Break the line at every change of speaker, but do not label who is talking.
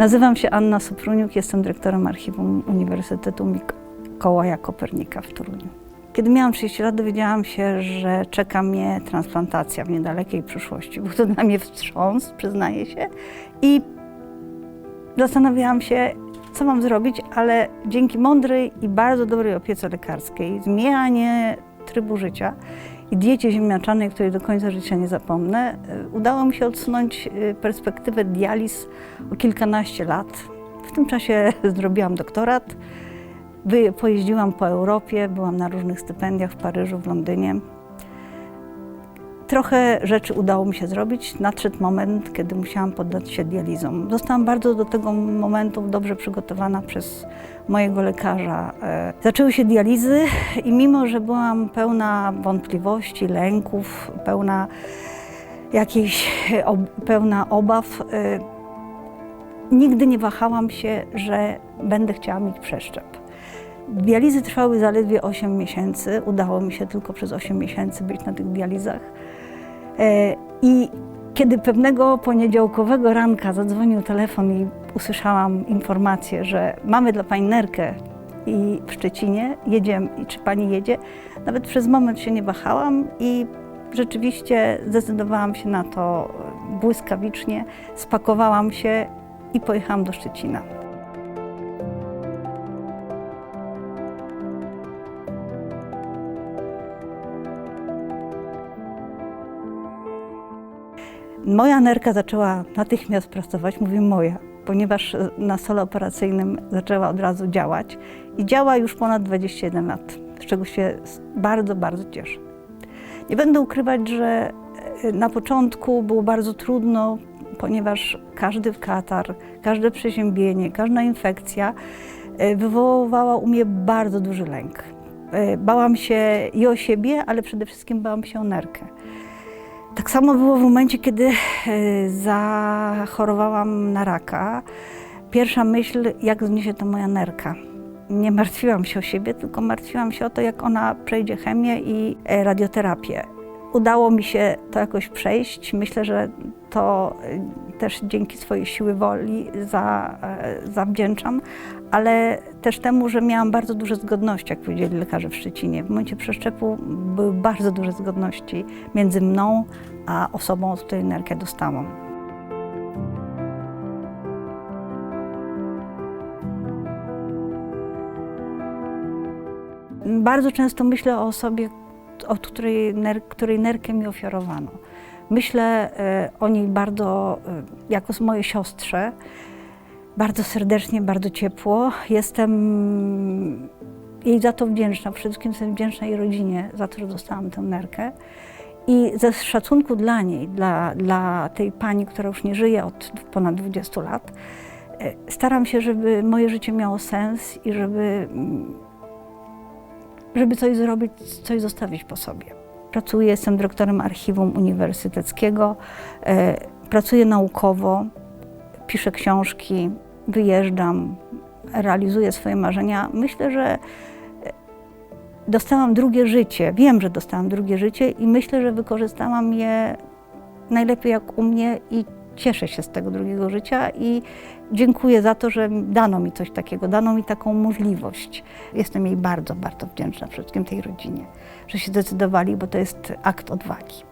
Nazywam się Anna Supruniuk, jestem dyrektorem Archiwum Uniwersytetu Mikołaja Kopernika w Toruniu. Kiedy miałam 30 lat, dowiedziałam się, że czeka mnie transplantacja w niedalekiej przyszłości. Był to dla mnie wstrząs, przyznaję się. I zastanawiałam się, co mam zrobić, ale dzięki mądrej i bardzo dobrej opiece lekarskiej, zmianie trybu życia i diecie ziemniaczanej, której do końca życia nie zapomnę, y, udało mi się odsunąć y, perspektywę dializ o kilkanaście lat. W tym czasie zrobiłam doktorat, pojeździłam po Europie, byłam na różnych stypendiach w Paryżu, w Londynie. Trochę rzeczy udało mi się zrobić. Nadszedł moment, kiedy musiałam poddać się dializom. Zostałam bardzo do tego momentu dobrze przygotowana przez mojego lekarza. E, Zaczęły się dializy i mimo, że byłam pełna wątpliwości, lęków, pełna jakiejś, pełna obaw, e, nigdy nie wahałam się, że będę chciała mieć przeszczep. Dializy trwały zaledwie 8 miesięcy. Udało mi się tylko przez 8 miesięcy być na tych dializach. E, I kiedy pewnego poniedziałkowego ranka zadzwonił telefon i usłyszałam informację, że mamy dla pani nerkę i w Szczecinie, jedziemy, i czy pani jedzie, nawet przez moment się nie wahałam i rzeczywiście zdecydowałam się na to błyskawicznie, spakowałam się i pojechałam do Szczecina. Moja nerka zaczęła natychmiast pracować, mówię moja, ponieważ na stole operacyjnym zaczęła od razu działać i działa już ponad 21 lat, z czego się bardzo, bardzo cieszę. Nie będę ukrywać, że e, na początku było bardzo trudno, ponieważ każdy katar, każde przeziębienie, każda infekcja e, wywoływała u mnie bardzo duży lęk. E, Bałam się i o siebie, ale przede wszystkim bałam się o nerkę. Tak samo było w momencie, kiedy e, zachorowałam na raka. Pierwsza myśl, jak zniesie to moja nerka. Nie martwiłam się o siebie, tylko martwiłam się o to, jak ona przejdzie chemię i e, radioterapię. Udało mi się to jakoś przejść. Myślę, że to e, też dzięki swojej siły woli za, e, zawdzięczam, ale też temu, że miałam bardzo duże zgodności, jak powiedzieli lekarze w Szczecinie. W momencie przeszczepu były bardzo duże zgodności między mną a osobą, od której nerkę dostałam. Bardzo często myślę o osobie, od której, ner, której nerkę mi ofiarowano. Myślę e, o niej bardzo e, jako z mojej siostrze, bardzo serdecznie, bardzo ciepło. Jestem jej za to wdzięczna. Przede wszystkim jestem wdzięczna jej rodzinie za to, że dostałam tę nerkę. I ze szacunku dla niej, dla, dla tej pani, która już nie żyje od ponad 20 lat, e, staram się, żeby moje życie miało sens i żeby, mm, żeby coś zrobić, coś zostawić po sobie. Pracuję, jestem dyrektorem archiwum uniwersyteckiego, e, pracuję naukowo, piszę książki, wyjeżdżam, realizuję swoje marzenia. Myślę, że dostałam drugie życie. Wiem, że dostałam drugie życie i myślę, że wykorzystałam je najlepiej jak u mnie i cieszę się z tego drugiego życia i dziękuję za to, że dano mi coś takiego, dano mi taką możliwość. Jestem jej bardzo, bardzo wdzięczna wszystkim tej rodzinie, że się zdecydowali, bo to jest akt odwagi.